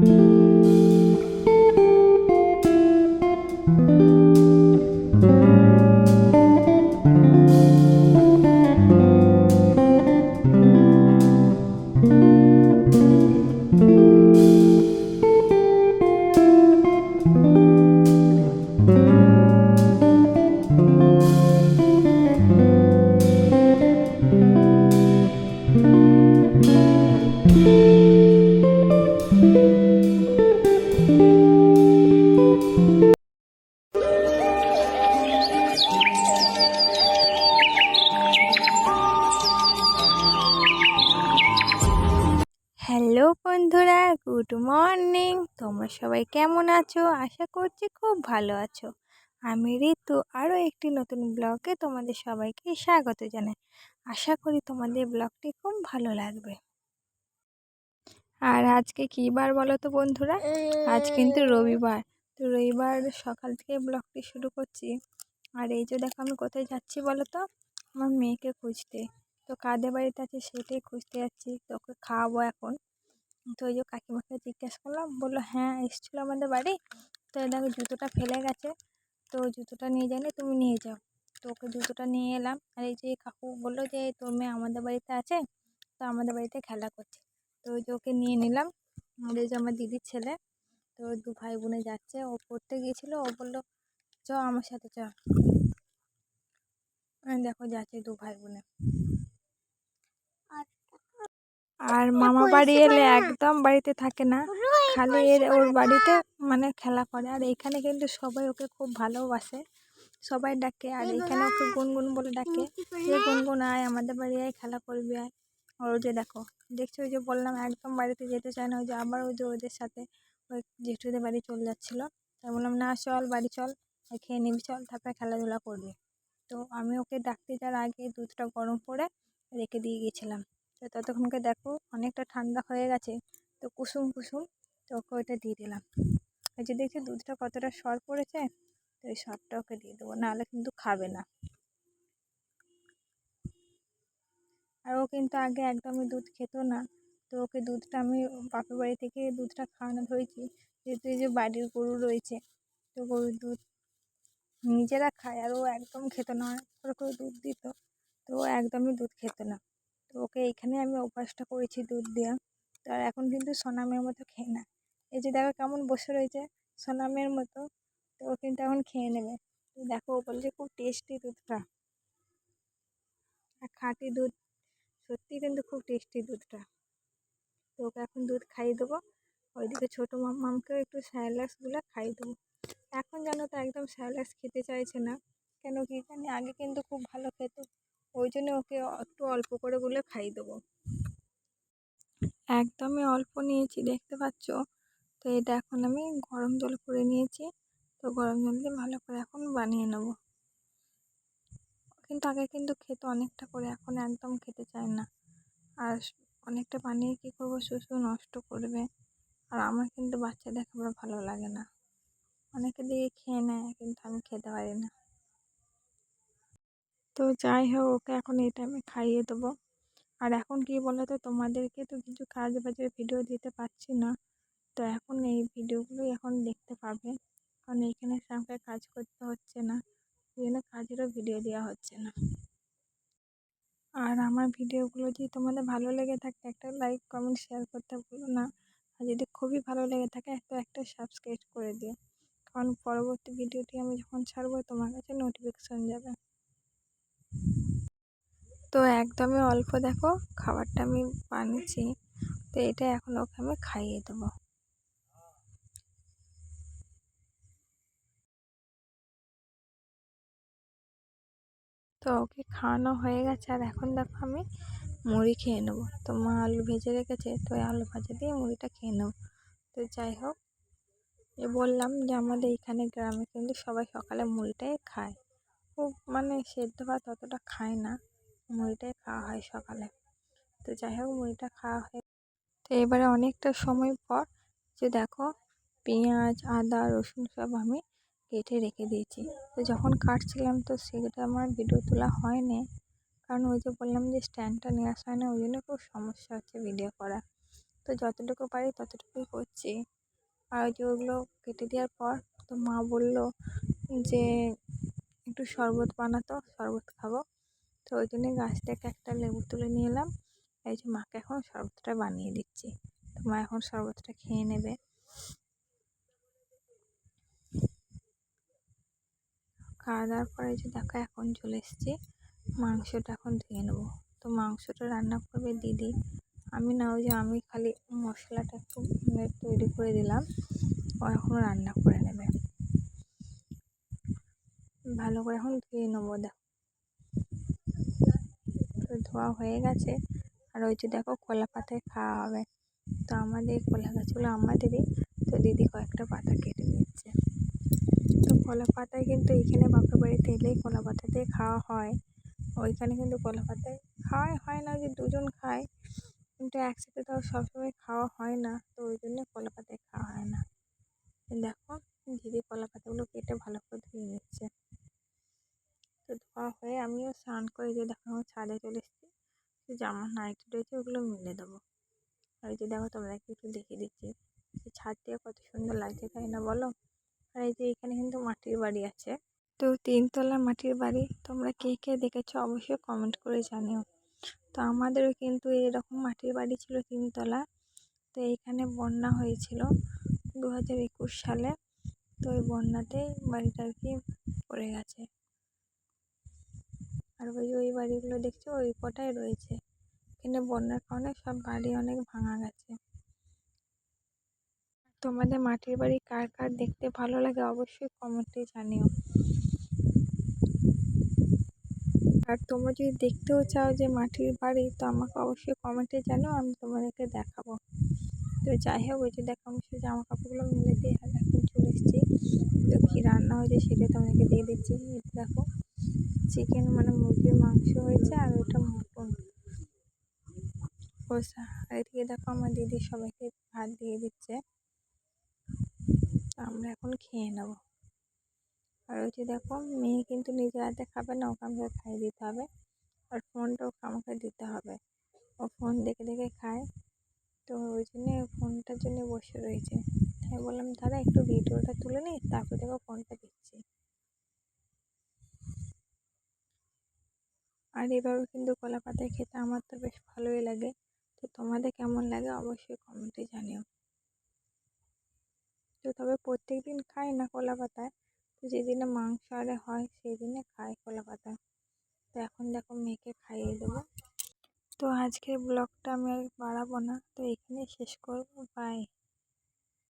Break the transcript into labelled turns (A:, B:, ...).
A: thank you morning. তোমরা সবাই কেমন আছো? আশা করছি খুব ভালো আছো। আমি ঋতু, আরও একটি নতুন ব্লগে তোমাদের সবাইকে স্বাগত জানাই। আশা করি তোমাদের ব্লগটি খুব ভালো লাগবে। আর আজকে কী বার বলো তো বন্ধুরা? আজ কিন্তু রবিবার। তো রবিবার সকাল থেকে ব্লগটি শুরু করছি। আর এই যে দেখো আমি কোথায় যাচ্ছি বলো তো? আমার মেয়েকে খুঁজতে। তো কাদের বাড়িতে আছে সেটাই খুঁজতে যাচ্ছি। তোকে খাওয়াবো এখন। তো ওই যে কাকিমাকে জিজ্ঞেস করলাম, বলল হ্যাঁ এসেছিল আমাদের বাড়ি। তো দেখো জুতোটা ফেলে গেছে। তো জুতোটা নিয়ে যায়নি তুমি নিয়ে যাও। তো ওকে জুতোটা নিয়ে এলাম। আর এই যে কাকু বলল যে, তোর মেয়ে আমাদের বাড়িতে আছে, তো আমাদের বাড়িতে খেলা করছে। তো ওই যে ওকে নিয়ে নিলাম। আর এই যে আমার দিদির ছেলে, তো দু ভাই বোনে যাচ্ছে। ও পড়তে গিয়েছিল। ও বলল, চ আমার সাথে চ। দেখো যাচ্ছে দু ভাই বোনে। আর মামা বাড়ি এলে একদম বাড়িতে থাকে না। খালি এর ওর বাড়িতে মানে খেলা করে। আর এখানে কিন্তু সবাই ওকে খুব ভালোবাসে। সবাই ডাকে। আর এখানে ওকে গুনগুন বলে ডাকে। যে গুনগুন আয় আমাদের বাড়ি আয় খেলা করবি আয়। ওই যে দেখো দেখছ? ওই যে বললাম একদম বাড়িতে যেতে চায় না। ওই যে আবার ওই যে ওদের সাথে ওই জেঠুদের বাড়ি চলে যাচ্ছিল। তাই বললাম না চল বাড়ি চল। খেয়ে নিবি চল তারপরে খেলাধুলা করবি। তো আমি ওকে ডাকতে যাওয়ার আগে দুধটা গরম করে রেখে দিয়ে গেছিলাম তো ততক্ষণকে দেখো অনেকটা ঠান্ডা হয়ে গেছে। তো কুসুম কুসুম তো ওকে ওইটা দিয়ে দিলাম। এই যে দেখছি দুধটা কতটা সর পড়েছে, তো এই সরটা ওকে দিয়ে দেবো, নাহলে কিন্তু খাবে না। আর ও কিন্তু আগে একদমই দুধ খেত না। তো ওকে দুধটা আমি বাপের বাড়ি থেকে দুধটা খাওয়ানো ধরেছি, যেহেতু এই যে বাড়ির গরু রয়েছে, তো গরুর দুধ নিজেরা খায়, আর ও একদম খেত না, করে করে দুধ দিত, তো ও একদমই দুধ খেত না। তো ওকে এইখানে আমি অভ্যাসটা করেছি দুধ দেওয়া তো আর এখন কিন্তু সোনামের মতো খেয়ে না। এই যে দেখো কেমন বসে রয়েছে সোনামের মতো। তো ও কিন্তু এখন খেয়ে নেবে। তো দেখো ও বলছে খুব টেস্টি দুধটা। আর খাঁটি দুধ, সত্যি কিন্তু খুব টেস্টি দুধটা। তো ওকে এখন দুধ খাইয়ে দেবো। ওইদিকে ছোটো মামকেও একটু স্যালাক্সগুলো খাইয়ে দেবো। এখন জানো তো একদম স্যালাক্স খেতে চাইছে না। কেন কি জানি আগে কিন্তু খুব ভালো খেত। ওই জন্য ওকে একটু অল্প করে বলে খাইয়ে দেবো। একদমই অল্প নিয়েছি, দেখতে পাচ্ছ? তো এটা এখন আমি গরম জল করে নিয়েছি। তো গরম জল দিয়ে ভালো করে এখন বানিয়ে নেব। কিন্তু আগে কিন্তু খেতে অনেকটা করে, এখন একদম খেতে চায় না। আর অনেকটা বানিয়ে কী করব? শুধু নষ্ট করবে। আর আমার কিন্তু বাচ্চাদের খাবার ভালো লাগে না। অনেকে দিয়ে খেয়ে নেয়, কিন্তু আমি খেতে পারি না। তো যাই হোক, ওকে এখন এটা আমি খাইয়ে দেবো। আর এখন কি বলো তো তোমাদেরকে তো কিছু কাজ বাজের ভিডিও দিতে পারছি না। তো এখন এই ভিডিওগুলোই এখন দেখতে পাবে। কারণ এইখানে আমাকে কাজ করতে হচ্ছে না। এই জন্য কাজেরও ভিডিও দেওয়া হচ্ছে না। আর আমার ভিডিওগুলো যদি তোমাদের ভালো লেগে থাকে, একটা লাইক কমেন্ট শেয়ার করতে ভুলো না। আর যদি খুবই ভালো লেগে থাকে, তো একটা সাবস্ক্রাইব করে দিও। কারণ পরবর্তী ভিডিওটি আমি যখন ছাড়বো, তোমার কাছে নোটিফিকেশান যাবে। তো একদমই অল্প দেখো, খাবারটা আমি বানিয়েছি। তো এটা এখন ওকে আমি খাইয়ে দেবো। তো ওকে খাওয়ানো হয়ে গেছে, আর এখন দেখো আমি মুড়ি খেয়ে নেব। তো মা আলু ভেজে রেখেছে, তো আলু ভাজা দিয়ে মুড়িটা খেয়ে নেব। তো যাই হোক, এ বললাম যে আমাদের এখানে গ্রামে কিন্তু সবাই সকালে মুড়িটাই খায়। খুব মানে সেদ্ধ ভাত অতটা খায় না। মুড়িটাই খাওয়া হয় সকালে। তো যাই হোক, মুড়িটা খাওয়া হয় তো এবারে অনেকটা সময় পর যে দেখো পেঁয়াজ, আদা, রসুন সব আমি কেটে রেখে দিয়েছি। তো যখন কাটছিলাম তো সেটা আমার ভিডিও তোলা হয়নি। কারণ ওই যে বললাম যে স্ট্যান্ডটা নিয়ে আসা হয় না, ওই জন্য খুব সমস্যা হচ্ছে ভিডিও করা। তো তো যতটুকু পারি ততটুকুই করছি। আর ওই যে ওগুলো কেটে দেওয়ার পর তো মা বলল যে একটু শরবত বানাতো, শরবত খাব। তো ওই জন্যে গাছ থেকে একটা লেবু তুলে নিয়ে এলাম। এই যে মাকে এখন শরবতটা বানিয়ে দিচ্ছি। তো মা এখন শরবতটা খেয়ে নেবে। খাওয়া দাওয়ার পরে যে দেখো এখন চলে এসেছি। মাংসটা এখন ধুয়ে নেব। তো মাংসটা রান্না করবে দিদি। আমি না, ওই যে আমি খালি মশলাটা একটু তৈরি করে দিলাম। ও এখন রান্না করে নেবে। ভালো করে এখন ধুয়ে নেব, দেখো। তো ধোয়া হয়ে গেছে। আর ওই যে দেখো কলা পাতায় খাওয়া হবে। তো আমাদের কলা গাছগুলো আমাদেরই। তো দিদি কয়েকটা পাতা কেটে নিচ্ছে তো কলা পাতায় কিন্তু এখানে বাপের বাড়িতে এলেই কলা পাতাতে খাওয়া হয়। ওইখানে কিন্তু কলা পাতায় খাওয়াই হয় না যে দুজন খায়। কিন্তু একসাথে তো সবসময় খাওয়া হয় না। তো ওই জন্য কলা পাতায় খাওয়া হয় না দেখো দিদি কলা পাতাগুলো কেটে ভালো করে ধুয়ে নিচ্ছে তো ধোয়া হয়ে আমিও স্নান করে যে দেখো আমার ছাদে চলে এসেছি যে জামা নাইটি রয়েছে ওগুলো মিলে দেবো। আর এই যে দেখো তোমাদেরকে একটু দেখিয়ে দিচ্ছি। যে ছাদ দিয়ে কত সুন্দর লাগছে, তাই না বলো? আর এই যে এখানে কিন্তু মাটির বাড়ি আছে। তো তিনতলা মাটির বাড়ি তোমরা কে কে দেখেছ অবশ্যই কমেন্ট করে জানিও। তো আমাদেরও কিন্তু এরকম মাটির বাড়ি ছিল তিনতলা। তো এইখানে বন্যা হয়েছিল দু হাজার একুশ সালে। তো ওই বন্যাতে বাড়িটা আর কি পড়ে গেছে। আর ওই ওই বাড়িগুলো দেখছ, ওই কটাই রয়েছে। এখানে বন্যার কারণে সব বাড়ি অনেক ভাঙা গেছে। তোমাদের মাটির বাড়ি কার কার দেখতে ভালো লাগে অবশ্যই কমেন্টে জানিও। আর তোমরা যদি দেখতেও চাও যে মাটির বাড়ি, তো আমাকে অবশ্যই কমেন্টে জানাও, আমি তোমাদেরকে দেখাবো। তো যাই হোক, ওই যে দেখো, আমি সেই জামা কাপড়গুলো মেলে দিয়ে আর এখন চলে এসেছি। তো কী রান্না হয়েছে সেটা তোমাদেরকে দিয়ে দিচ্ছি। দেখো চিকেন মানে মুরগির মাংস হয়েছে আর সবাইকে ভাত দিয়ে দিচ্ছে। আমরা এখন খেয়ে নেব। আর ওই যে দেখো, মেয়ে কিন্তু নিজের হাতে খাবে না, ওকে আমাকে খাইয়ে দিতে হবে। আর ফোনটা ওকে আমাকে দিতে হবে। ও ফোন দেখে দেখে খায়। তো ওই জন্যে ফোনটার জন্য বসে রয়েছে। তাই বললাম, দাদা, একটু ভিডিওটা তুলে নিই, তারপর দেখো ফোনটা দিচ্ছি আর এভাবে কিন্তু কলা পাতায় খেতে আমার তো বেশ ভালোই লাগে। তো তোমাদের কেমন লাগে অবশ্যই কমেন্টে জানিও। তো তবে প্রত্যেক দিন খাই না কলা পাতায়? তো যেদিনে মাংস আরে হয় সেই দিনে খাই কলা পাতা তো এখন দেখো মেয়েকে খাইয়ে দেবো। তো আজকের ব্লগটা আমি আর বাড়াবো না। তো এখানেই শেষ করব। বাই